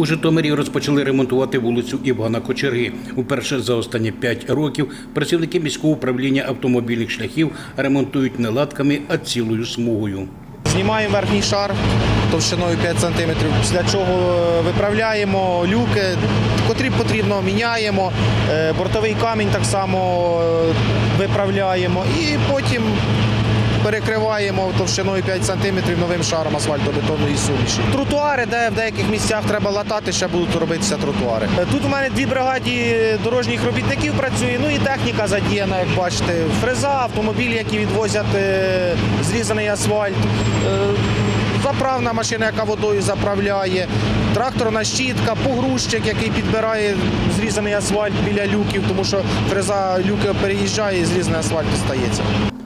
У Житомирі розпочали ремонтувати вулицю Івана Кочерги. Уперше за останні п'ять років працівники міського управління автомобільних шляхів ремонтують не латками, а цілою смугою. Знімаємо верхній шар товщиною 5 см, після чого е, виправляємо люки, котрі потрібно, міняємо. Е, Бортовий камінь так само е, виправляємо і потім перекриваємо товщиною 5 см новим шаром асфальтобетонної суміші. Тротуари, де в деяких місцях треба латати, ще будуть робитися тротуари. Е, Тут у мене дві бригаді дорожніх робітників працює, ну і техніка задіяна, як бачите. Фреза, автомобілі, які відвозять е, зрізаний асфальт. Е, Заправна машина, яка водою заправляє, тракторна щітка, погрузчик, який підбирає зрізаний асфальт біля люків, тому що фреза люки переїжджає і зрізаний асфальт стається.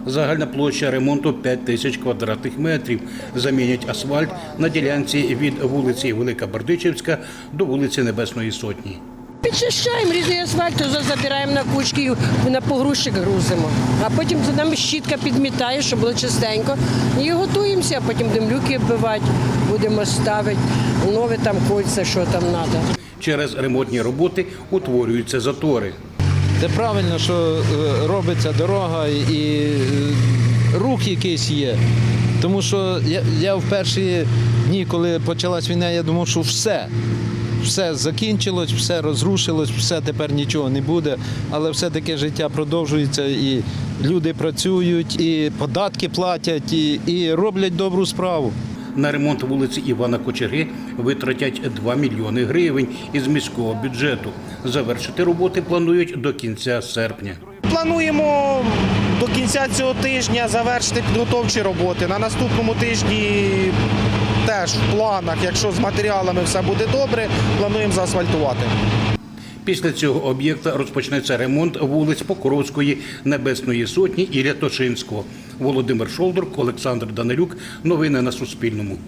Загальна площа ремонту 5 тисяч квадратних метрів. Замінять асфальт на ділянці від вулиці Велика Бердичівська до вулиці Небесної Сотні. Підчищаємо різний асфальт, то забираємо на кучки, на погрузчик грузимо. А потім за нами щітка підмітає, щоб було чистенько. І готуємося, а потім будемо люки вбивати, будемо ставити нові там кольця, що там треба. Через ремонтні роботи утворюються затори. Правильно, що е, робиться дорога і е, рух якийсь є. Тому що я, я в перші дні, коли почалась війна, я думав, що все. Все закінчилось, все розрушилось, все тепер нічого не буде. Але все-таки життя продовжується, і люди працюють, і податки платять, і, і роблять добру справу. На ремонт вулиці Івана Кочерги витратять 2 мільйони гривень із міського бюджету. Завершити роботи планують до кінця серпня. Плануємо до кінця цього тижня завершити підготовчі роботи. На наступному тижні теж в планах, якщо з матеріалами все буде добре, плануємо заасфальтувати. Після цього об'єкта розпочнеться ремонт вулиць Покровської, Небесної Сотні і Рятошинського. Володимир Шолдорк, Олександр Данилюк. Новини на Суспільному.